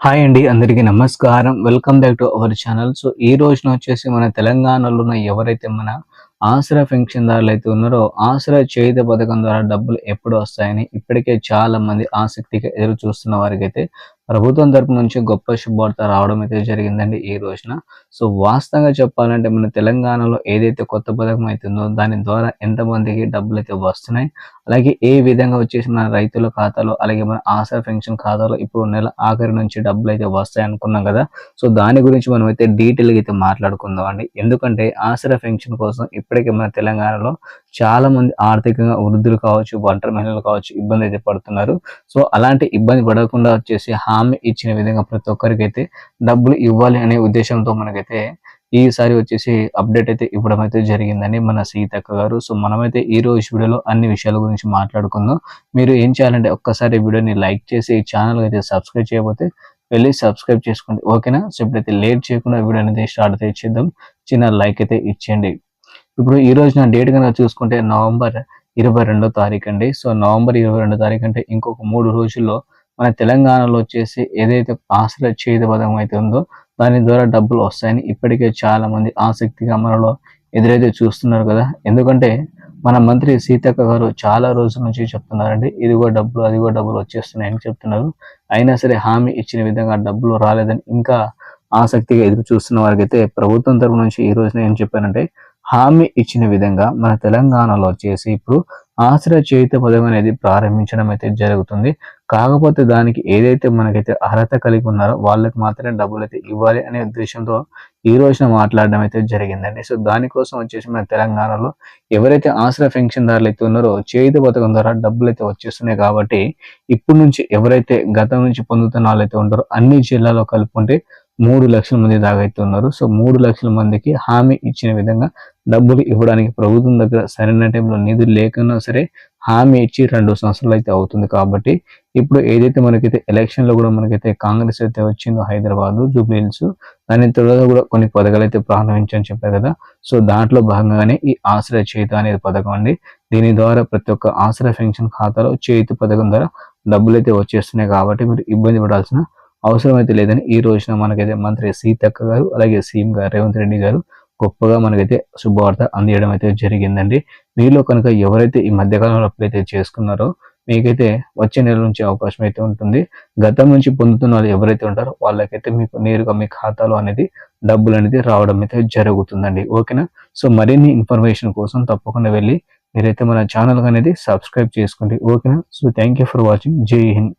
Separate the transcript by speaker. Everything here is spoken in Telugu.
Speaker 1: హాయ్ అండి అందరికీ నమస్కారం. Welcome back to our channel so ఈ రోజున వచ్చేసి మన తెలంగాణలో ఉన్న ఎవరైతే మన ఆసరా పెన్షన్దారులు అయితే ఉన్నారో ఆసరా చేయుత పథకం ద్వారా డబ్బులు ఎప్పుడు వస్తాయని ఇప్పటికే చాలా మంది ఆసక్తిగా ఎదురు చూస్తున్న వారికి అయితే ప్రభుత్వం తరపు నుంచి గొప్ప శుభవార్త రావడం అయితే జరిగిందండి ఈ రోజున. సో వాస్తవంగా చెప్పాలంటే మన తెలంగాణలో ఏదైతే కొత్త పథకం అవుతుందో దాని ద్వారా ఎంతమందికి డబ్బులు అయితే వస్తున్నాయి. అలాగే ఏ విధంగా వచ్చేసి మన రైతుల ఖాతాలో అలాగే మన ఆశా పెన్షన్ ఖాతాలో ఇప్పుడు నెల ఆఖరి నుంచి డబ్బులు అయితే వస్తాయి అనుకున్నాం కదా. సో దాని గురించి మనం అయితే డీటెయిల్గా అయితే మాట్లాడుకుందాం అండి. ఎందుకంటే ఆసరా పెన్షన్ కోసం ఇప్పటికే మన తెలంగాణలో చాలా మంది ఆర్థికంగా వృద్ధులు కావచ్చు ఒంటరి మహిళలు కావచ్చు ఇబ్బంది అయితే పడుతున్నారు. సో అలాంటి ఇబ్బంది పడకుండా వచ్చేసి హామీ ఇచ్చిన విధంగా ప్రతి ఒక్కరికి అయితే డబ్బులు ఇవ్వాలి అనే ఉద్దేశంతో మనకైతే ఈసారి వచ్చేసి అప్డేట్ అయితే ఇవ్వడం అయితే జరిగిందని మన సీతక్క గారు. సో మనమైతే ఈ రోజు వీడియోలో అన్ని విషయాల గురించి మాట్లాడుకుందాం. మీరు ఏం చేయాలంటే ఒక్కసారి వీడియోని లైక్ చేసి ఈ ఛానల్ అయితే సబ్స్క్రైబ్ చేయకపోతే వెళ్ళి సబ్స్క్రైబ్ చేసుకోండి. ఓకేనా? సో ఇప్పుడైతే లేట్ చేయకుండా వీడియో అనేది స్టార్ట్ అయితే ఇచ్చేద్దాం చిన్న లైక్ అయితే ఇచ్చేయండి. ఇప్పుడు ఈ రోజున డేట్ కనుక చూసుకుంటే నవంబర్ ఇరవై రెండో తారీఖు అండి. సో నవంబర్ ఇరవై రెండో తారీఖు అంటే ఇంకొక మూడు రోజుల్లో మన తెలంగాణలో వచ్చేసి ఏదైతే ఆశ్రయ చేతి పథకం అయితే ఉందో దాని ద్వారా డబ్బులు వస్తాయని ఇప్పటికే చాలా మంది ఆసక్తిగా మనలో ఎదురైతే చూస్తున్నారు కదా. ఎందుకంటే మన మంత్రి సీతక్క గారు చాలా రోజుల నుంచి చెప్తున్నారండి ఇదిగో డబ్బులు అదిగో డబ్బులు వచ్చేస్తున్నాయని చెప్తున్నారు. అయినా సరే హామీ ఇచ్చిన విధంగా డబ్బులు రాలేదని ఇంకా ఆసక్తిగా ఎదురు చూస్తున్న వారికి అయితే ప్రభుత్వం తరపు నుంచి ఈ రోజున ఏం చెప్పానంటే హామీ ఇచ్చిన విధంగా మన తెలంగాణలో వచ్చేసి ఇప్పుడు ఆశ్రయ చేయుత పథకం అనేది ప్రారంభించడం అయితే జరుగుతుంది. కాకపోతే దానికి ఏదైతే మనకైతే అర్హత కలిగి ఉన్నారో వాళ్ళకి మాత్రమే డబ్బులు అయితే ఇవ్వాలి అనే ఉద్దేశంతో ఈ రోజున మాట్లాడడం అయితే జరిగిందండి. సో దానికోసం వచ్చేసి మన తెలంగాణలో ఎవరైతే ఆశ్రయ పెన్షన్దారులు అయితే ఉన్నారో చేయుత పథకం ద్వారా డబ్బులు అయితే వచ్చేస్తున్నాయి కాబట్టి ఇప్పటి నుంచి ఎవరైతే గతం నుంచి పొందుతున్న వాళ్ళైతే ఉంటారో అన్ని జిల్లాలో కలుపుకుంటే మూడు లక్షల మంది దాగైతే ఉన్నారు. సో మూడు లక్షల మందికి హామీ ఇచ్చిన విధంగా డబ్బులు ఇవ్వడానికి ప్రభుత్వం దగ్గర సరైన టైంలో నిధులు లేకున్నా సరే హామీ ఇచ్చి రెండు సంవత్సరాలు అయితే అవుతుంది కాబట్టి ఇప్పుడు ఏదైతే మనకైతే ఎలక్షన్లో కూడా మనకైతే కాంగ్రెస్ అయితే వచ్చిందో హైదరాబాద్ జూబ్లీహిల్స్ దాని తర్వాత కూడా కొన్ని పథకాలు అయితే ప్రారంభించని చెప్పారు కదా. సో దాంట్లో భాగంగానే ఈ ఆశ్రయ చేత అనేది పథకం అండి. దీని ద్వారా ప్రతి ఒక్క ఆశ్రయ పెన్షన్ ఖాతాలో చేతి పథకం ద్వారా డబ్బులు అయితే వచ్చేస్తున్నాయి కాబట్టి మీరు ఇబ్బంది పడాల్సిన అవసరం అయితే లేదని ఈ రోజున మనకైతే మంత్రి సీతక్క గారు అలాగే సీఎం గారు రేవంత్ రెడ్డి గారు గొప్పగా మనకైతే శుభవార్త అందియడం అయితే జరిగిందండి. మీలో కనుక ఎవరైతే ఈ మధ్యకాలంలో అప్పుడైతే చేసుకున్నారో మీకైతే వచ్చే నెల నుంచి అవకాశం అయితే ఉంటుంది. గతం నుంచి పొందుతున్న వాళ్ళు ఎవరైతే ఉంటారో వాళ్ళకైతే మీకు నేరుగా మీ ఖాతాలో అనేది డబ్బులు అనేది రావడం అయితే జరుగుతుందండి. ఓకేనా? సో మరిన్ని ఇన్ఫర్మేషన్ కోసం తప్పకుండా వెళ్ళి మీరైతే మన ఛానల్ అనేది సబ్స్క్రైబ్ చేసుకోండి. ఓకేనా? So thank for watching. Jai Hind.